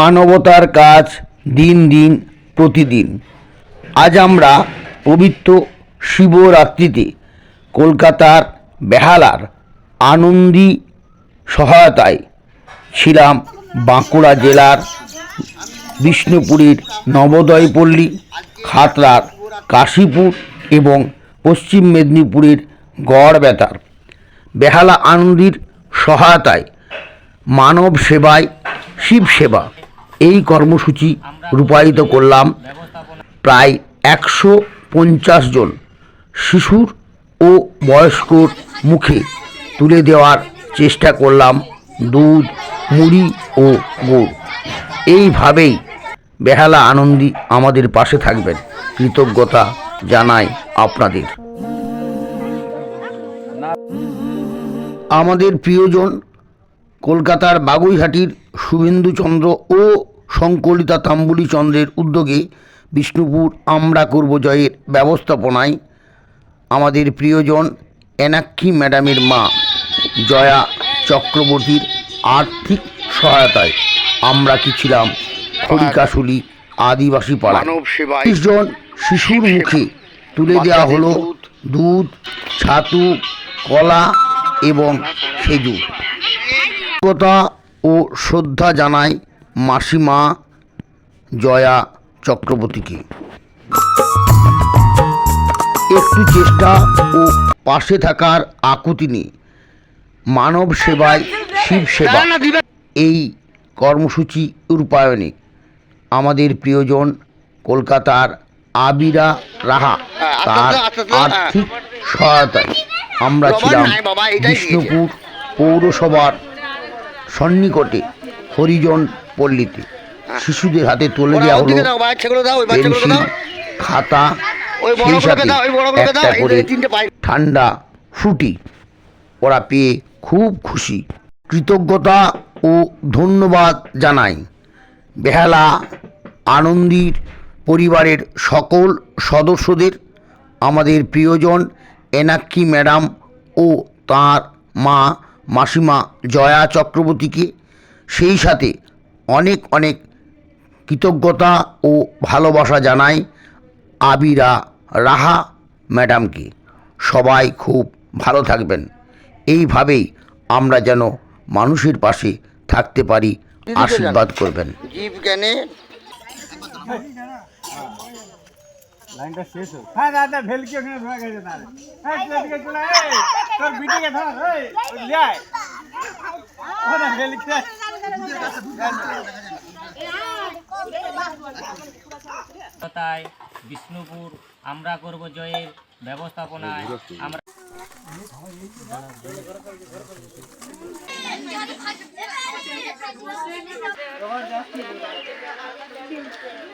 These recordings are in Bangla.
মানবতার কাজ দিন দিন, প্রতিদিন। আজ আমরা পবিত্র শিবরাত্রিতে কলকাতার বেহালার আনন্দী সহায়তায় ছিলাম বাঁকুড়া জেলার বিষ্ণুপুরীর নবোদয়পল্লী, খাতড়ার কাশীপুর এবং পশ্চিম মেদিনীপুরের গড়বেতার। বেহালা আনন্দীর সহায়তায় মানব সেবায় শিব সেবা এই কর্মসূচি রূপায়িত করলাম প্রায় একশো পঞ্চাশ জন শিশুর ও বয়স্কর মুখে তুলে দেওয়ার চেষ্টা করলাম দুধ, মুড়ি ও গুড়। এইভাবেই বেহালা আনন্দী আমাদের পাশে থাকবেন। কৃতজ্ঞতা জানাই আপনাদের। আমাদের প্রিয়জন কলকাতার বাগুইহাটির শুভেন্দুচন্দ্র ও সংকলিতা তাম্বুলি চন্দ্রের উদ্যোগে বিষ্ণুপুর আমরা করব জয়ের ব্যবস্থাপনায় আমাদের প্রিয়জন এনাক্ষী ম্যাডামের মা জয়া চক্রবর্তীর আর্থিক সহায়তায় আমরা কি ছিলাম খড়িকাশুলি আদিবাসী পাড়া মানব জন শিশুর মুখে তুলে দেওয়া হলো দুধ ছাতু কলা এবং খেজুর। কৃতজ্ঞতা ও শ্রদ্ধা জানাই মাসিমা জয়া চক্রবর্তীকে। একটু চেষ্টা ও পাশে থাকার আকুতি নিয়ে মানব সেবায় শিব সেবা। এই কর্মসূচি রূপায়ণে আমাদের প্রিয়জন কলকাতার আবিরা রাহা তার আর্থিক সহায়তায় আমরা ছিলাম বিষ্ণুপুর পৌরসভার সন্নিকটে। হরিজন পল্লীতে। শিশুদের হাতে তুলে দেওয়া হলো পেন্সিল খাতা সেই সাথে একটা করে ঠান্ডা ফ্রুটি ওরা পেয়ে খুব খুশি। কৃতজ্ঞতা ও ধন্যবাদ জানাই। বেহালা আনন্দীর পরিবারের সকল সদস্যদের আমাদের প্রিয়জন এনাক্ষী ম্যাডাম ও তার মা মাসিমা জয়া চক্রবর্তীকে সেই সাথে অনেক অনেক কৃতজ্ঞতা ও ভালোবাসা জানাই আবিরা রাহা ম্যাডামকে। সবাই খুব ভালো থাকবেন। এইভাবেই আমরা যেন মানুষের পাশে থাকতে পারি আশীর্বাদ করবেন। জীব জ্ঞানে লাইনটা শেষ হোক। হ্যাঁ দাদা ভেলকি ওখানে ধোয়া গেছে তাহলে। হ্যাঁ চলে তোর বিটিকে ধর ওই লিয়ায় ও ভেলকি তাই বিষ্ণুপুর আমরা করব জয়ের ব্যবস্থাপনায় আমরা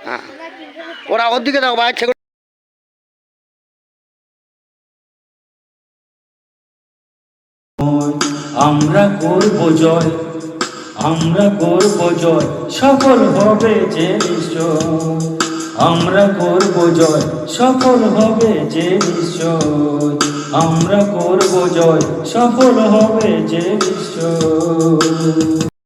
হ্যাঁ। ওরা ওদিকে দাও বাচ্চাগুলো আমরা করব জয়। আমরা করব জয়, সফল হবে যে নিশ্চয়। আমরা করব জয়, সফল হবে যে নিশ্চয়। আমরা করব জয়, সফল হবে যে নিশ্চয়।